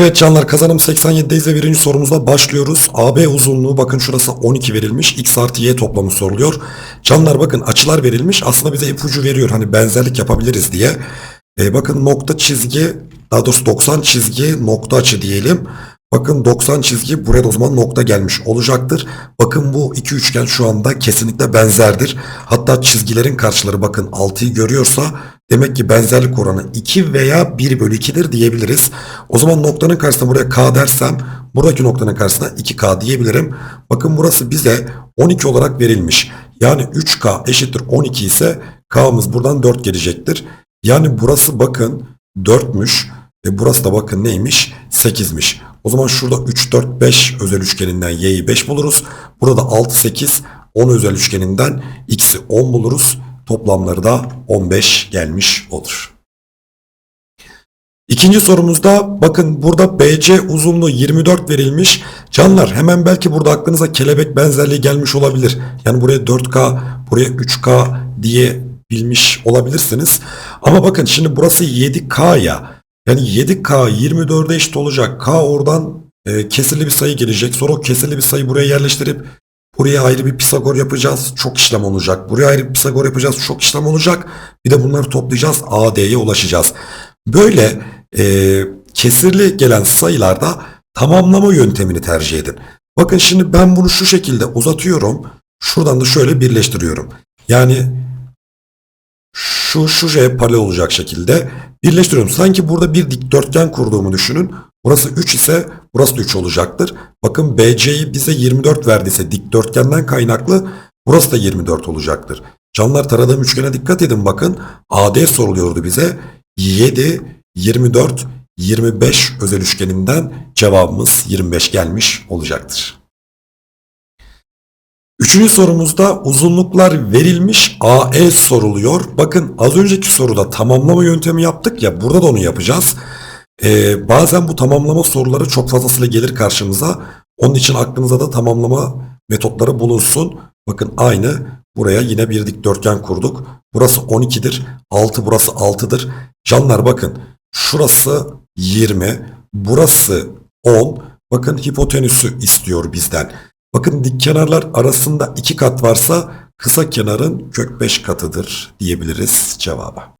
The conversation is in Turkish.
Evet canlar kazanım 87'deyiz ve birinci sorumuzla başlıyoruz. AB uzunluğu bakın şurası 12 verilmiş. X artı Y toplamı soruluyor. Canlar bakın açılar verilmiş. Aslında bize ipucu veriyor. Hani benzerlik yapabiliriz diye. E, bakın nokta çizgi daha doğrusu 90 çizgi nokta açı diyelim. Bakın 90 çizgi buraya da o zaman nokta gelmiş olacaktır. Bakın bu iki üçgen şu anda kesinlikle benzerdir. Hatta çizgilerin karşıları bakın 6'yı görüyorsa demek ki benzerlik oranı 2 veya 1 bölü 2'dir diyebiliriz. O zaman noktanın karşısına buraya k dersem buradaki noktanın karşısına 2k diyebilirim. Bakın burası bize 12 olarak verilmiş. Yani 3k eşittir 12 ise k'mız buradan 4 gelecektir. Yani burası bakın 4'müş. E burası da bakın neymiş? 8'miş. O zaman şurada 3, 4, 5 özel üçgeninden y'yi 5 buluruz. Burada 6, 8, 10 özel üçgeninden x'i 10 buluruz. Toplamları da 15 gelmiş olur. İkinci sorumuzda bakın burada BC uzunluğu 24 verilmiş. Canlar hemen belki burada aklınıza kelebek benzerliği gelmiş olabilir. Yani buraya 4K, buraya 3K diye bilmiş olabilirsiniz. Ama bakın şimdi burası 7K ya. Yani 7K 24'e eşit olacak. K oradan e, kesirli bir sayı gelecek. Sonra o kesirli bir sayı buraya yerleştirip buraya ayrı bir Pisagor yapacağız. Çok işlem olacak. Buraya ayrı bir Pisagor yapacağız. Çok işlem olacak. Bir de bunları toplayacağız. AD'ye ulaşacağız. Böyle e, kesirli gelen sayılarda tamamlama yöntemini tercih edin. Bakın şimdi ben bunu şu şekilde uzatıyorum. Şuradan da şöyle birleştiriyorum. Yani şu şuraya paralel olacak şekilde birleştiriyorum. Sanki burada bir dikdörtgen kurduğumu düşünün. Burası 3 ise burası da 3 olacaktır. Bakın BC'yi bize 24 verdiyse dikdörtgenden kaynaklı burası da 24 olacaktır. Canlar taradığım üçgene dikkat edin bakın. AD soruluyordu bize. 7, 24, 25 özel üçgeninden cevabımız 25 gelmiş olacaktır. Üçüncü sorumuzda uzunluklar verilmiş AE soruluyor. Bakın az önceki soruda tamamlama yöntemi yaptık ya burada da onu yapacağız. Ee, bazen bu tamamlama soruları çok fazlasıyla gelir karşımıza. Onun için aklınıza da tamamlama metotları bulunsun. Bakın aynı buraya yine bir dikdörtgen kurduk. Burası 12'dir. 6 burası 6'dır. Canlar bakın şurası 20. Burası 10. Bakın hipotenüsü istiyor bizden. Bakın dik kenarlar arasında iki kat varsa kısa kenarın kök 5 katıdır diyebiliriz cevaba.